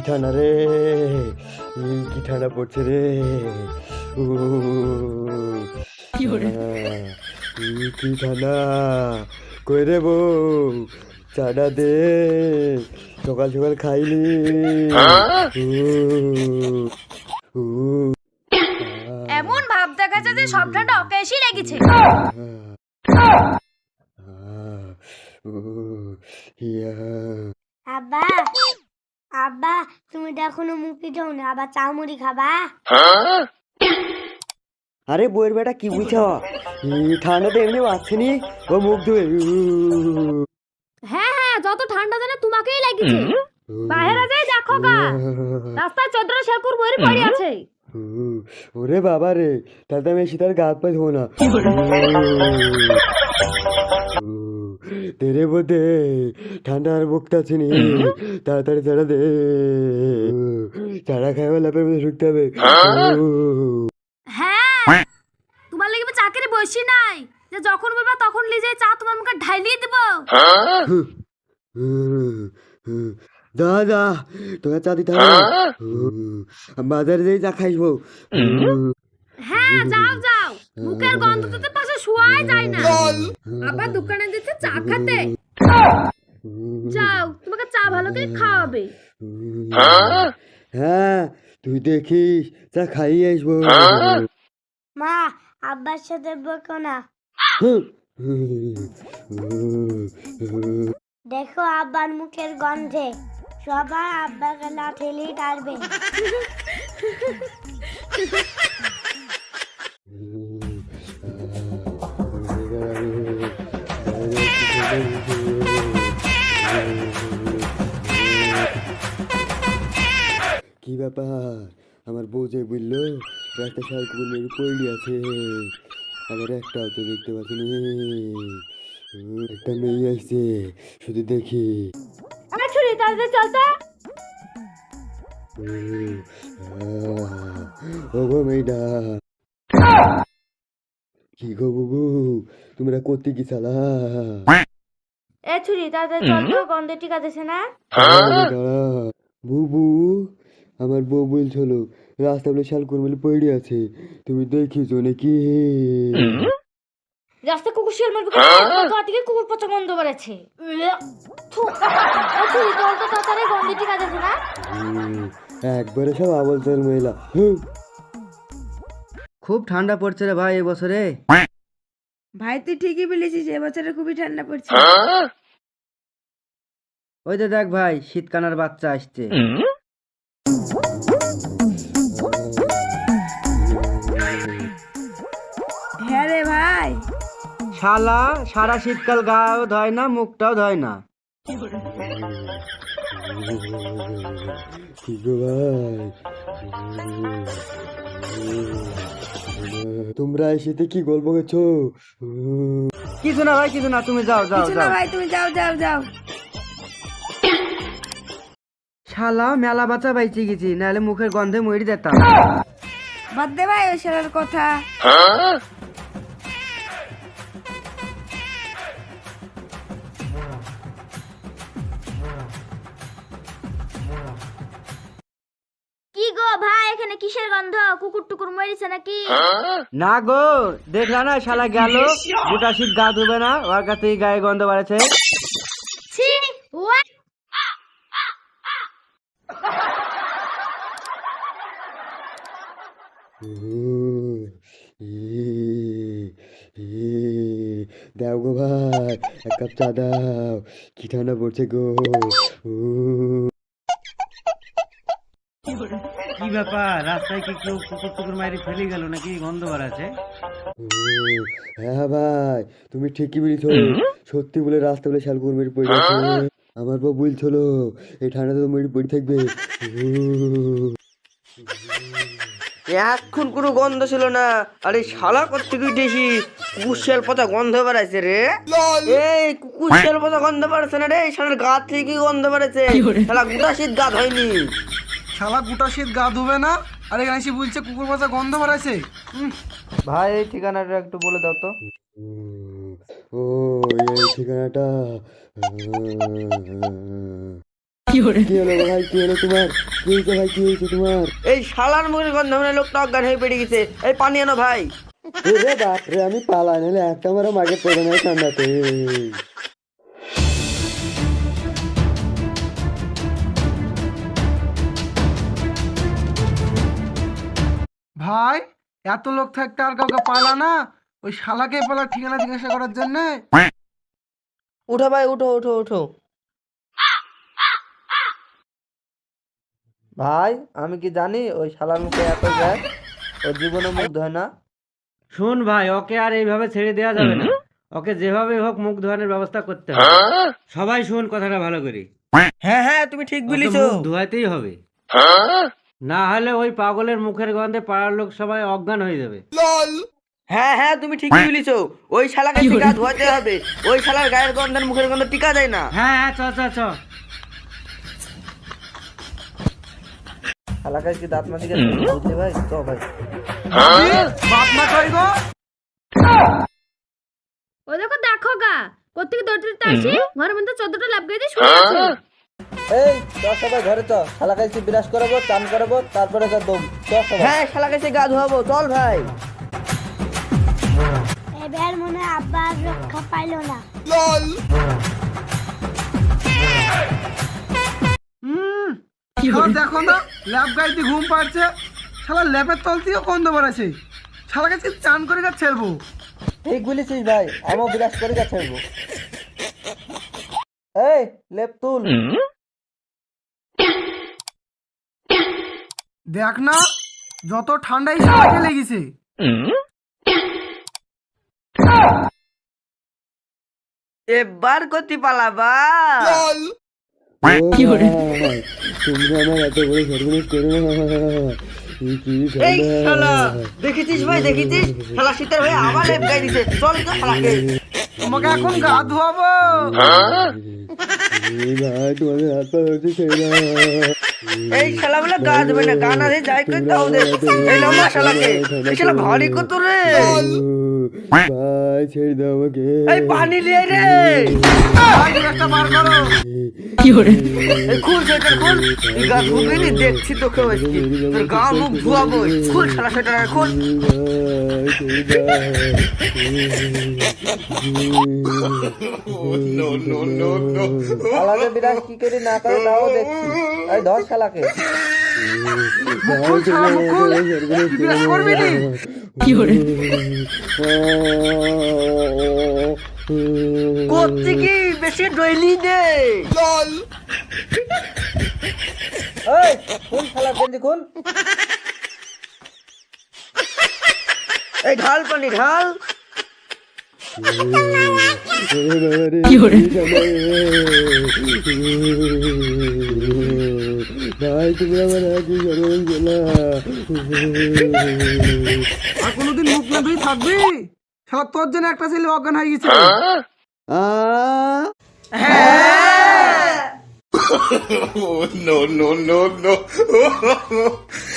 কি ঠান্ডা রে কি ঠান্ডা পড়ছে রে। কি ঠান্ডা কই রে বউ? চাটা দে সকাল সকাল উ, আহ, এমন ভাব দেখাচ্ছে যে সব ঠান্ডা ওকে লেগেছে। আব্বা আব্বা তুমি তো এখনও মুখে যাও না আবার চাউমুড়ি খাবা? আরে বইয়ের বেটা কি বুঝছ ঠান্ডাতে এমনি বাঁচছিনি ও মুখ ধুয়ে হ্যাঁ হ্যাঁ যত ঠান্ডা জানে তোমাকেই লেগেছে। বাইরে যাই দেখো গা। রাস্তায় চন্দ্র শেরকুর বইরে পড়ে আছে। ওরে বাবা রে তাহলে তো আমি শীতার গাত পায়ে ধো না। তেরে বোধে ঠান্ডার বুকটা চিনি তাড়াতাড়ি চাড়া দে। চাড়া খাইবে লাপের মধ্যে ঢুকতে হবে। হ্যাঁ। তোমার লাগি আমি চাকরি বসি নাই। যে যখন বলবা তখন লিজে চা তোমার মুখে ঢাইলিয়ে দেবো। দা দা তোকে চা দিতে হবে। বাজারে যেই চা খাইবো হ্যাঁ যাও যাও। মুখের গন্ধ তো শুয়াই যায় না। আবার দোকানে দিচ্ছে চা খেতে। যাও তোমাকে চা ভালো করে খাওয়াবে। হ্যাঁ তুই দেখিস চা খাইয়ে আসব। মা আব্বার সাথে বকো না। দেখো আব্বার মুখের গন্ধে। সবাই আব্বাকে লাঠেলি টারবে কি ব্যাপার। আমার বউ যে বলল একটা মেরে পড়লি আছে। আবার একটাও তো দেখতে পাচ্ছি একটা মেয়ে আসছে শুধু দেখি। আমার ছুরি তাড়াতাড়ি চলতে উম, আহ, ও গো মেয়েটা। কি গো বুবু তোমরা করতে কি চালা এ ছুরি তাড়াতাড়ি চল তো গন্ধে টিকা দিছে না? বুবু আমার বউ বলছিল রাস্তা বলে শাল কুকুর পড়ে আছে তুমি দেখিছো নাকি? রাস্তা কুকুর শিয়াল মারবে গা থেকে কুকুর পচা গন্ধ তো তাড়াতাড়ি গন্ধে টিকা দিছে না? একবারে সব আবল তোর মহিলা খুব ঠান্ডা পড়ছে রে ভাই এবছরে। ভাই তুই ঠিকই বলেছিস এবছরে খুবই ঠান্ডা পড়ছে। ওই যে দেখ ভাই শীতকানার বাচ্চা আসছে। ভাই শালা সারা শীতকাল গাও ধয় না মুখটাও ধয় না। কি তোমরা এসেতে কি গল্প করছ? কিছু না ভাই কিছু না তুমি যাও যাও কিছু না ভাই তুমি যাও যাও যাও। শালা মেলা বাচ্চা বাইচে গেছি নাহলে মুখের গন্ধে মরি যেতাম। বাদ দে ভাই ওই শালার কথা। কিসের গন্ধ? কুকুর টুকুর মরিছে নাকি? না গো দেখলা না শালা গেল? গোটা শীত গা ধুবে না ওর কাছে গায়ে গন্ধ বাড়াছে ছি দাও গো ভাই এক কাপ চা দাও। কি ঠান্ডা পড়ছে গো। ব্যাপার রাস্তায় কি কেউ কুকুর টুকুর মারি ফেলে গেল নাকি? গন্ধ বাড়াছে উম, হ্যাঁ ভাই তুমি ঠিকই বলেছ। সত্যি বলে রাস্তা বলে শাল কুকুর পড়ে আছে আমার বউ বলছিল এই ঠান্ডাতে তো মেরে পড়ে থাকবে। এখন কোনো গন্ধ ছিল না। আরে শালা করতে উঠেছি কুকুর পচা গন্ধ বেড়াইছে রে। এই কুকুর পচা গন্ধ বেড়াচ্ছে না রে শালার গা থেকে কি গন্ধ বেড়াচ্ছে শালা গোটা শীত গা হয়নি শালা গোটা শীত গা ধুবে না? আর এখানে এসে বলছে কুকুর পচা গন্ধ বাড়াইছে। ভাই এই ঠিকানাটা একটু বলে দাও তো। ও এই ঠিকানাটা কি হলো ভাই? কি হলো তোমার? কি হয়েছে ভাই? কি হয়েছে তোমার? এই শালার মুখের গন্ধ মানে লোকটা অজ্ঞান হয়ে পেড়ে গেছে। এই পানি আনো ভাই। বাপরে আমি পালা নাহলে একটা আমার মাকে পড়ে নেয় ঠান্ডাতে। ভাই এত লোক থাকতে আর কাউকে পালা না। ওই শালাকে পালা ঠিকানা জিজ্ঞাসা করার জন্য। উঠো ভাই উঠো উঠো উঠো। ভাই আমি কি জানি ওই শালার মুখে এত যায় ওর জীবনে মুখ ধয় না? শোন ভাই ওকে আর এইভাবে ছেড়ে দেওয়া যাবে না। ওকে যেভাবে হোক মুখ ধোয়ানোর ব্যবস্থা করতে হবে। সবাই শোন কথাটা ভালো করে। হ্যাঁ হ্যাঁ তুমি ঠিক বলেছ। মুখ ধোয়াতেই হবে। না হলে ওই পাগলের মুখের গন্ধে পাড়ার লোক সবাই অজ্ঞান হয়ে যাবে। হ্যাঁ হ্যাঁ তুমি ঠিকই বলেছ। ওই শালাকে টিকা ধোয়াতে হবে। ওই শালার গায়ের গন্ধের মুখের গন্ধ টিকা দেয় না। হ্যাঁ হ্যাঁ চ চ চ। শালাকে কি দাঁত মাটি বুঝলি ভাই? তো ভাই? বাপ মা কই গো। ও দেখো দেখো গা কোথেকে দৌড়তে আসি? ঘরের মধ্যে চোদ্দটা লাভ গেছে শুয়ে আছে? এই চল সবাই ঘরে শালাকে এসে বিরাজ করাবো চান করাবো তারপরে যা দম চল সবাই। হ্যাঁ গা ধোয়াবো চল ভাই। এবার মনে আব্বা রক্ষা পাইলো না। হুম। শালা দেখো না ল্যাব গাইতে ঘুম পাচ্ছে শালা ল্যাপের তল থেকেও গন্ধ বেড়াচ্ছে শালাকে আজকে চান করে গা ছেড়বো। ঠিক বলেছিস ভাই আমিও বিরাজ করে গেছে এই লেপ তুল। দেখ না যত ঠান্ডাই শালাকে লেগেছে এবার কতি পালাবা। ভাই, তোমরা আমার এত বড় সর্বনাশ করো কি এই শালা ঠান্ডা। দেখেছিস ভাই দেখেছিস? শালা শীতের ভাই আবার লেপ গাই দিছে। চল তো শালাকে। তোমাকে এখন গা ধোয়াবো। এই তোমাদের হাত পা ধরছে। এই খেলাগুলো গা দেবে না গান আছে যাই করে দাও দে। এই লম্বা শালাকে, এই শালা ভারী কত রে? ভাই ছেড়ে দাও আমাকে। এই পানি লিয়ে রে। ভাই একটা করো এই খুল সেটার খুল। তুই গা ধুবি দেখছি তোকে আজকে। তোর গা মুখ ধোয়াবো। খুল শালা সেটার খুল। ভাই ছেড়ে দাও শালাকে বিরাজ কি করে না করে তাও দেখছি। এই ধর শালাকে। খুল শালা মুখ খুল। তুই বিরাজ করবি নি? করছি কি বেশি ডইলি দে? এই খুল শালা গেঞ্জি খুল। এই ঢাল পানি ঢাল। ভাই তুমি আমার হাতে গেলা আর কোনোদিন মুখ না ধুই থাকবি? শালা তোর জন্য একটা ছেলে অজ্ঞান হয়ে গেছে। নো হ্যাঁ